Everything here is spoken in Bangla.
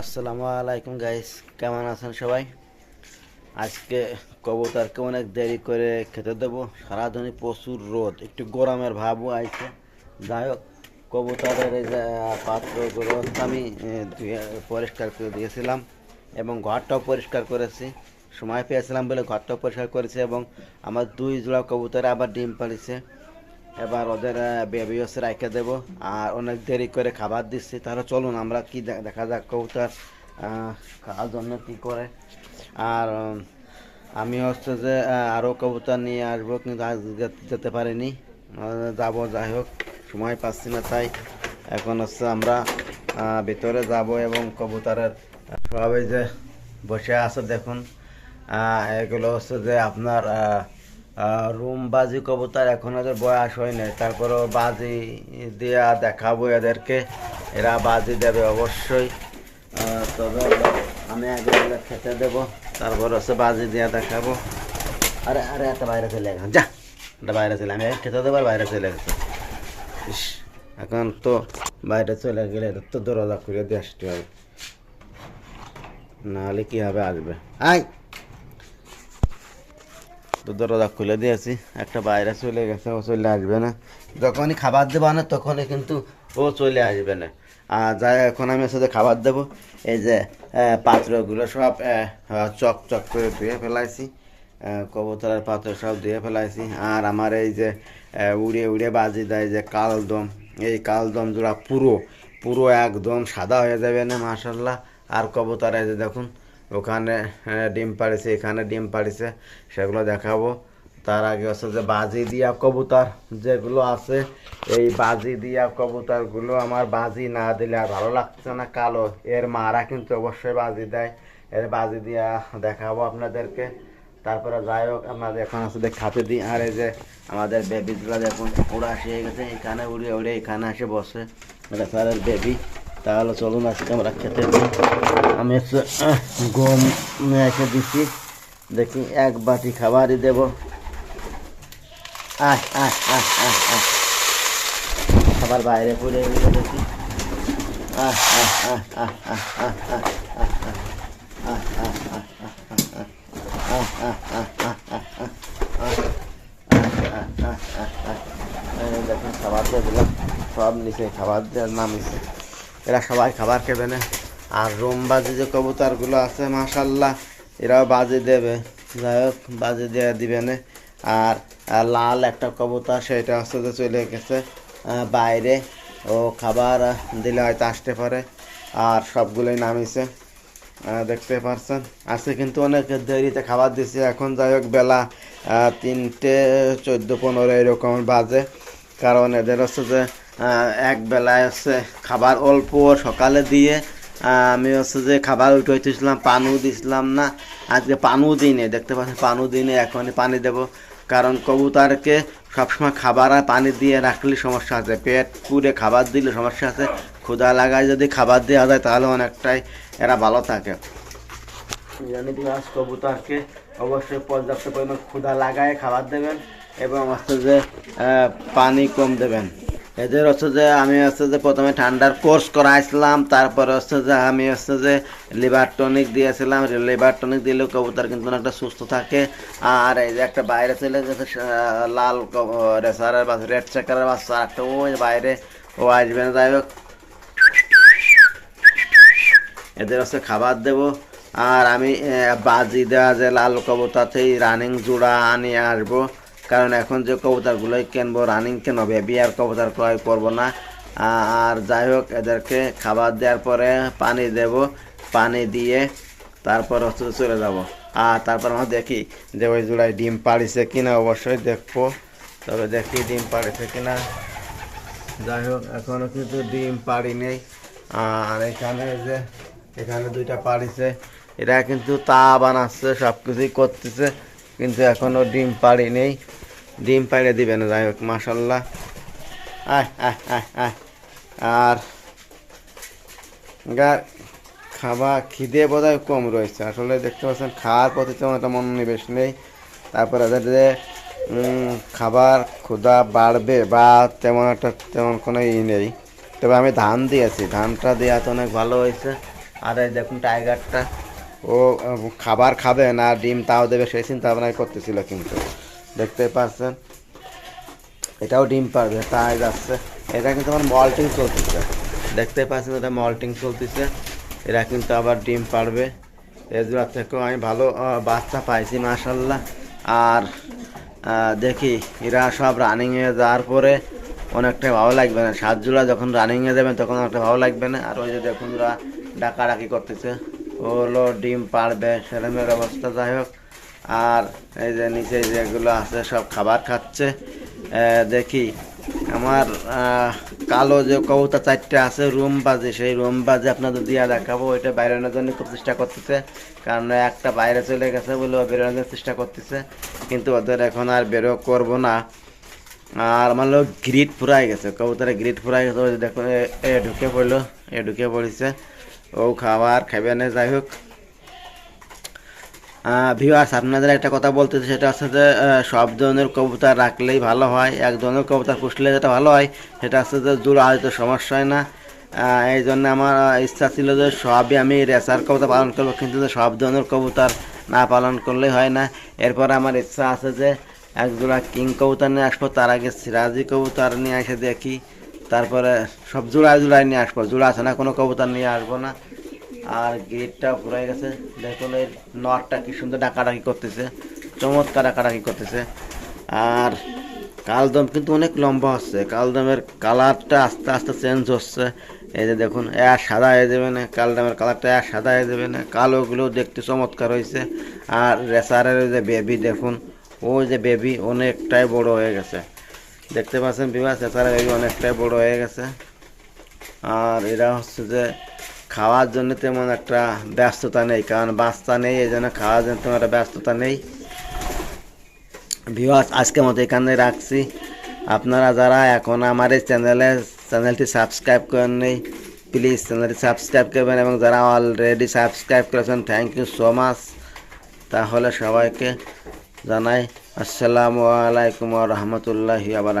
আসসালামু আলাইকুম গাইস কেমন আছেন সবাই? আজকে কবুতরকে অনেক দেরি করে খেতে দেবো। সারাদিনই প্রচুর রোদ, একটু গরমের ভাবও আইছে। যাই হোক, কবুতরের এই যে পাত্রগুলো আমি পরিষ্কার করে দিয়েছিলাম এবং ঘরটাও পরিষ্কার করেছি। সময় পেয়েছিলাম বলে ঘরটাও পরিষ্কার করেছি এবং আমার দুই জোড়া কবুতরে আবার ডিম পালিছে এবার ওদের বেবি হচ্ছে রাইখে দেবো। আর অনেক দেরি করে খাবার দিচ্ছি। তাহলে চলুন, আমরা কি দেখা যাক কবুতর খাওয়ার জন্য কী করে। আর আমি হচ্ছে যে আরও কবুতর নিয়ে আসব, কিন্তু আজ যেতে পারিনি। যাব, যাই হোক, সময় পাচ্ছি না, তাই এখন হচ্ছে আমরা ভিতরে যাব এবং কবুতরের সবাই যে বসে আছে, দেখুন। এগুলো হচ্ছে যে আপনার রুম বাজি কবুতর এখন ওদের বয়স হয় নাই। তারপরেও বাজি দিয়া দেখাবো এদেরকে। এরা বাজি দেবে অবশ্যই। তবে আমি আগে খেতে দেবো তারপর হচ্ছে বাজি দেওয়া দেখাবো। আরে আরে একটা বাইরে চলে গেছে যা। একটা বাইরে চলে আমি খেতে দেবো আর বাইরে চলে গেছে ইস, এখন তো বাইরে চলে গেলে তো দরজা করে দিয়ে আসতে হবে। নাহলে কি হবে আসবে। আয়! তো দরজা খুলে দিয়েছি। একটা বাইরে চলে গেছে, ও চলে আসবে না। যখনই খাবার দেবো না, তখনই কিন্তু ও চলে আসবে না। আর যাই এখন আমি সাথে খাবার দেবো। এই যে পাত্রগুলো সব চক চক করে ধুয়ে ফেলাইছি। কবুতরের পাত্র সব ধুয়ে ফেলাইছি। আর আমার এই যে উড়ে উড়ে বাজি দেয় যে কালদম, এই কালদম জোড়া পুরো পুরো একদম সাদা হয়ে যাবে না মাসাল্লাহ আর কবুতর এই যে দেখুন ওখানে ডিম পাড়িছে, এখানে ডিম পাড়িছে, সেগুলো দেখাবো। তার আগে হচ্ছে যে বাজি দিয়া কবুতর যেগুলো আছে, এই বাজি দিয়া কবুতরগুলো আমার বাজি না দিলে আর ভালো লাগছে না, কালো। এর মারা কিন্তু অবশ্যই বাজি দেয়। এর বাজি দিয়া দেখাবো আপনাদেরকে। তারপরে যাই হোক আপনাদের এখন আসলে খাতে দিই আর এই যে আমাদের বেবিগুলো দেখুন উড়ে আসে গেছে, এখানে উড়ে উড়ে, এখানে এসে বসে। বেবি তাহলে চলুন আজকে আমরা খেতে আমি হচ্ছে গম এসে দিচ্ছি দেখি এক বাটি খাবারই দেব আহ আহ আহ আহ আহ খাবার বাইরে পড়ে গেলে দেখি আহ আহ আহ আহ আহ আহ আহ আহ আহ আহ দেখুন খাবার দিয়ে দিলাম সব নিচে খাবার দিয়ে নামিছে এরা সবাই খাবার খেবে না। আর রোম বাজি যে কবুতরগুলো আছে, মাশাল্লাহ, এরাও বাজি দেবে। যাই হোক, বাজি দিয়ে দিবে না। আর লাল একটা কবুতর, সেটা হচ্ছে যে চলে গেছে বাইরে। ও খাবার দিলে হয়তো আসতে পারে। আর সবগুলোই নামিছে দেখতে পারছেন? আজকে কিন্তু অনেক দেরিতে খাবার দিছি। এখন যাই হোক, বেলা তিনটে, চোদ্দ, পনেরো, এরকম বাজে। কারণ এদের হচ্ছে যে এক বেলায় হচ্ছে খাবার অল্প, সকালে দিয়ে আমি হচ্ছে যে খাবার উঠে হইতেছিলাম পানিও দিছিলাম না। আজকে পানিও দিই নি দেখতে পাচ্ছেন, পানিও দিই নি এখনই পানি দেব। কারণ কবুতরকে সবসময় খাবার আর পানি দিয়ে রাখলে সমস্যা আছে। পেট পুরে খাবার দিলে সমস্যা আছে। ক্ষুধা লাগায় যদি খাবার দেওয়া যায়, তাহলে অনেকটাই এরা ভালো থাকে। জানি কবুতরকে অবশ্যই পর্যাপ্ত পরিমাণ ক্ষুধা লাগায় খাবার দেবেন এবং হচ্ছে যে পানি কম দেবেন। এদের হচ্ছে যে আমি হচ্ছে যে প্রথমে ঠান্ডার কোর্স করাইছিলাম, তারপরে হচ্ছে যে আমি হচ্ছে যে লিভার টনিক দিয়েছিলাম লিভার টনিক দিলেও কবুতর কিন্তু অনেকটা সুস্থ থাকে। আর এই যে একটা বাইরে চলে গেছে লাল রেসারের বাচ্চা রেড চেকারের বাচ্চা একটা ওই বাইরে, ও আসবে না, যাই হোক। এদের হচ্ছে খাবার দেব। আর আমি বাজি দেওয়া যে লাল কবুতাতেই রানিং জোড়া আনিয়ে আসব। কারণ এখন যে কবুতরগুলোই কিনবো রানিং কেন বেবি আর কবুতর ক্রয় করব না। আর যাই হোক, এদেরকে খাবার দেওয়ার পরে পানি দেব, পানি দিয়ে তারপর হচ্ছে চলে যাব। আর তারপর আমরা দেখি যে ওই জোড়ায় ডিম পাড়িছে কিনা, অবশ্যই দেখব। তবে দেখি ডিম পাড়িছে কিনা। যাই হোক, এখনও কিন্তু ডিম পাড়ি নেই। আর এখানে যে, এখানে দুইটা পাড়িছে। এরা কিন্তু তা বানাচ্ছে সব কিছুই করতেছে। কিন্তু এখনও ডিম পাড়ি নেই। ডিম পাড়ে দিবে না, যাই হোক মাসাল্লাহ আর গা খাবার খিদে বোধহয় কম রয়েছে। আসলে দেখতে পাচ্ছেন, খাওয়ার প্রতি তেমন একটা মনোনিবেশ নেই। তারপর এদের যে খাবার ক্ষুদা বাড়বে বা তেমন একটা, তেমন কোনো ই নেই। তবে আমি ধান দিয়েছি। ধানটা দেওয়া তো অনেক ভালো হয়েছে। আর এই দেখুন টাইগারটা ও খাবার খাবে না, ডিম তাও দেবে, সেই চিন্তা ভাবনা করতেছিল কিন্তু। দেখতে পাচ্ছেন এটাও ডিম পারবে, তাই যাচ্ছে। এটা কিন্তু আমার মল্টিং চলতেছে। দেখতে পাচ্ছেন এটা মল্টিং চলতেছে। এরা কিন্তু আবার ডিম পারবে। এগুলোর থেকেও আমি ভালো বাচ্চা পাইছি, মাশাল্লাহ। আর দেখি, এরা সব রানিংয়ে যাওয়ার পরে অনেকটা ভালো লাগবে না। সাত জুলাই যখন রানিংয়ে যাবেন, তখন অনেকটা ভালো লাগবে না। আর ওই যে দেখুন, ওরা ডাকাডাকি করতেছে। ও হলো ডিম পারবে সেরমের অবস্থা যাই হোক। আর এই যে নিচে যেগুলো আছে সব খাবার খাচ্ছে। দেখি, আমার কালো যে কবুতর চারটে আছে রুম বাজে সেই রুম বাজে আপনাদের দিয়া দেখাবো। ওইটা বাইরের জন্য খুব চেষ্টা করতেছে, কারণ একটা বাইরে চলে গেছে বলে বেরোনোর জন্য চেষ্টা করতেছে। কিন্তু ওদের এখন আর বেরো করব না। আর আমার লোক গ্রিট ফুরাই গেছে কবুতরে গ্রিট ফুরাই গেছে। ওই দেখো, এ- এ ঢুকে পড়ল, এ ঢুকে পড়েছে। ও খাবার খাবে না, যাই হোক। ভিউয়ার্স আপনাদের একটা কথা বলতে সেটা হচ্ছে যে সব ধরনের কবুতর রাখলেই ভালো হয়, এক ধরনের কবুতর পুষলে যেটা ভালো হয়, সেটা হচ্ছে যে দূর হয়তো সমস্যা হয় না। এই জন্য আমার ইচ্ছা ছিল যে সবই আমি রেসার কবুতর পালন করব, কিন্তু সব ধরনের কবুতর না পালন করলেই হয় না। এরপর আমার ইচ্ছা আছে যে এক জোড়া কিং কবুতর নিয়ে আসব, তার আগে সিরাজি কবুতর নিয়ে এসে দেখি। তারপরে সব জোড়ায় জোড়ায় নিয়ে আসব। জোড়া আছে না, কোনো কবুতর নিয়ে আসব না। আর গেটটা পুরাই গেছে। দেখুন এই নটটা কি সুন্দর ডাকাডাকি করতেছে। চমৎকার ডাকাডাকি করতেছে। আর কালদম কিন্তু অনেক লম্বা হচ্ছে। কালদমের কালারটা আস্তে আস্তে চেঞ্জ হচ্ছে। এই যে দেখুন, এ সাদা হয়ে যাবে না। কালদমের কালারটা আর সাদা হয়ে যাবে না। কালোগুলো দেখতে চমৎকার হয়েছে। আর রেসারের ওই যে বেবি দেখুন, ওই যে বেবি অনেকটাই বড় হয়ে গেছে। দেখতে পাচ্ছেন বিবাহ রেসারের বেবি অনেকটাই বড় হয়ে গেছে। আর এরা হচ্ছে যে খাওয়ার জন্য তেমন একটা ব্যস্ততা নেই, কারণ বাচ্চা নেই, এই জন্য খাওয়ার জন্য তেমন একটা ব্যস্ততা নেই। ভিওয়ার্স আজকের মতো এখানে রাখছি। আপনারা যারা এখন আমার এই চ্যানেলে, চ্যানেলটি সাবস্ক্রাইব করেন নেই প্লিজ চ্যানেলটি সাবস্ক্রাইব করবেন এবং যারা অলরেডি সাবস্ক্রাইব করেছেন থ্যাংক ইউ সো মাচ তাহলে সবাইকে জানাই আসসালামু আলাইকুম রহমতুল্লাহি আবার